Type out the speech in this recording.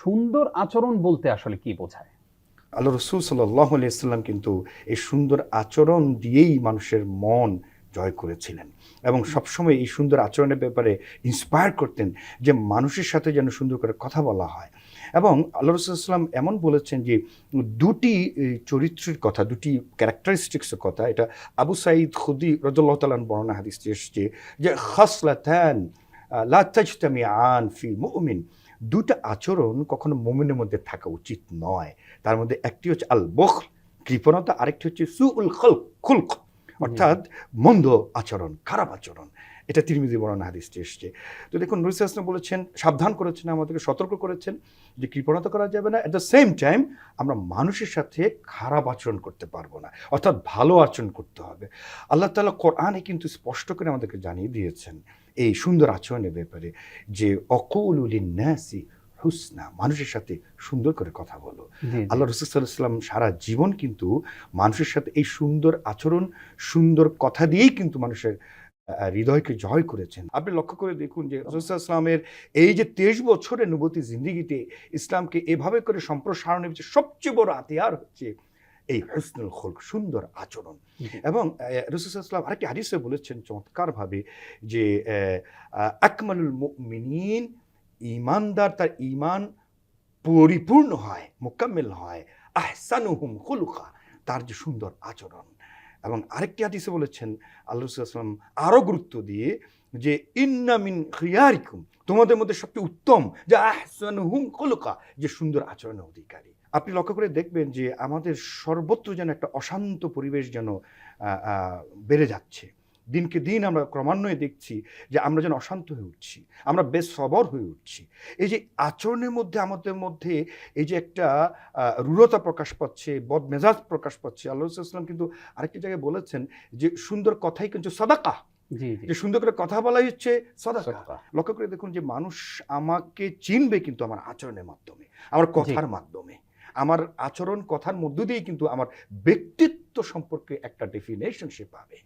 সুন্দর আচরণ বলতে আসলে কি বোঝায়? আল্লাহ রসুল সাল্লাহ কিন্তু এই সুন্দর আচরণ দিয়েই মানুষের মন জয় করেছিলেন এবং সবসময় এই সুন্দর আচরণের ব্যাপারে ইন্সপায়ার করতেন যে মানুষের সাথে যেন সুন্দর করে কথা বলা হয়। এবং আল্লাহ রসুলাম এমন বলেছেন যে দুটি চরিত্রের কথা, দুটি ক্যারেক্টারিস্টিক্সের কথা, এটা আবু সাইদ খুদি রজল্লাহ তালান বর্ণনা হাদিস এসছে যে খাসলাতান লা তাজতামি আন ফি মুমিন। দুটা আচরণ কখনো মোমেনের মধ্যে থাকা উচিত নয়। তার মধ্যে একটি হচ্ছে আল বখ কৃপণতা আরেকটি হচ্ছে সু উল খলক। খুলক অর্থাৎ মন্দ আচরণ খারাপ আচরণ। এটা তিরমিজি বর্ণনা হাদিসটি এসছে। তো দেখুন নুরুল ইসলাম বলেছেন সাবধান করেছেন আমাদেরকে সতর্ক করেছেন যে কৃপণতা করা যাবে না। অ্যাট দ্য সেম টাইম আমরা মানুষের সাথে খারাপ আচরণ করতে পারব না। অর্থাৎ ভালো আচরণ করতে হবে। আল্লাহ তাআলা কোরআনে কিন্তু স্পষ্ট করে আমাদেরকে জানিয়ে দিয়েছেন এই সুন্দর আচরণের ব্যাপারে যে অকুলুলিন ন্যাসি হুসনা মানুষের সাথে সুন্দর করে কথা বলো। আল্লাহ রসুলাম সারা জীবন কিন্তু মানুষের সাথে এই সুন্দর আচরণ সুন্দর কথা দিয়েই কিন্তু মানুষের হৃদয়কে জয় করেছেন। আপনি লক্ষ্য করে দেখুন যে ইসলামের এই যে তেইশ বছরের নবতী জিন্দিগিতে ইসলামকে এভাবে করে সম্প্রসারণের যে সবচেয়ে বড় হাতিয়ার হচ্ছে এই হসনুল খোল সুন্দর আচরণ। এবং রসুলাম আরেকটি হাদিসে বলেছেন চমৎকারভাবে যে আকমালুল মিনীন ইমানদার তার ইমান পরিপূর্ণ হয় মোকাম্মেল হয় আহসানুহুম খুলুকা তার যে সুন্দর আচরণ। এবং আরেকটি হাদিসে বলেছেন, আল্লাহ আসলাম আরও গুরুত্ব দিয়ে যে ইন্নামিন হিয়ারিকুম তোমাদের মধ্যে সবচেয়ে উত্তম, যে আহসান হুম কলকা যে সুন্দর আচরণের অধিকারী। আপনি লক্ষ্য করে দেখবেন যে, আমাদের সর্বত্র যেন একটা অশান্ত পরিবেশ যেন বেড়ে যাচ্ছে। দিনকে দিন আমরা ক্রমান্বয়ে দেখছি যে আমরা যেন অশান্ত হয়ে উঠছি আমরা বেশ সবর হয়ে উঠছি। এই যে আচরণের মধ্যে আমাদের মধ্যে এই যে একটা রূঢ়তা প্রকাশ পাচ্ছে বদ মেজাজ প্রকাশ পাচ্ছে আল্লাহ ইসলাম কিন্তু আরেকটি জায়গায় বলেছেন যে সুন্দর কথাই কিন্তু সদাকা। যে সুন্দর করে কথা বলাই হচ্ছে সদাকা। লক্ষ্য করে দেখুন যে মানুষ আমাকে চিনবে কিন্তু আমার আচরণের মাধ্যমে আমার কথার মাধ্যমে। আমার আচরণ কথার মধ্য দিয়েই কিন্তু আমার ব্যক্তিত্ব সম্পর্কে একটা ডেফিনেশন সে পাবে।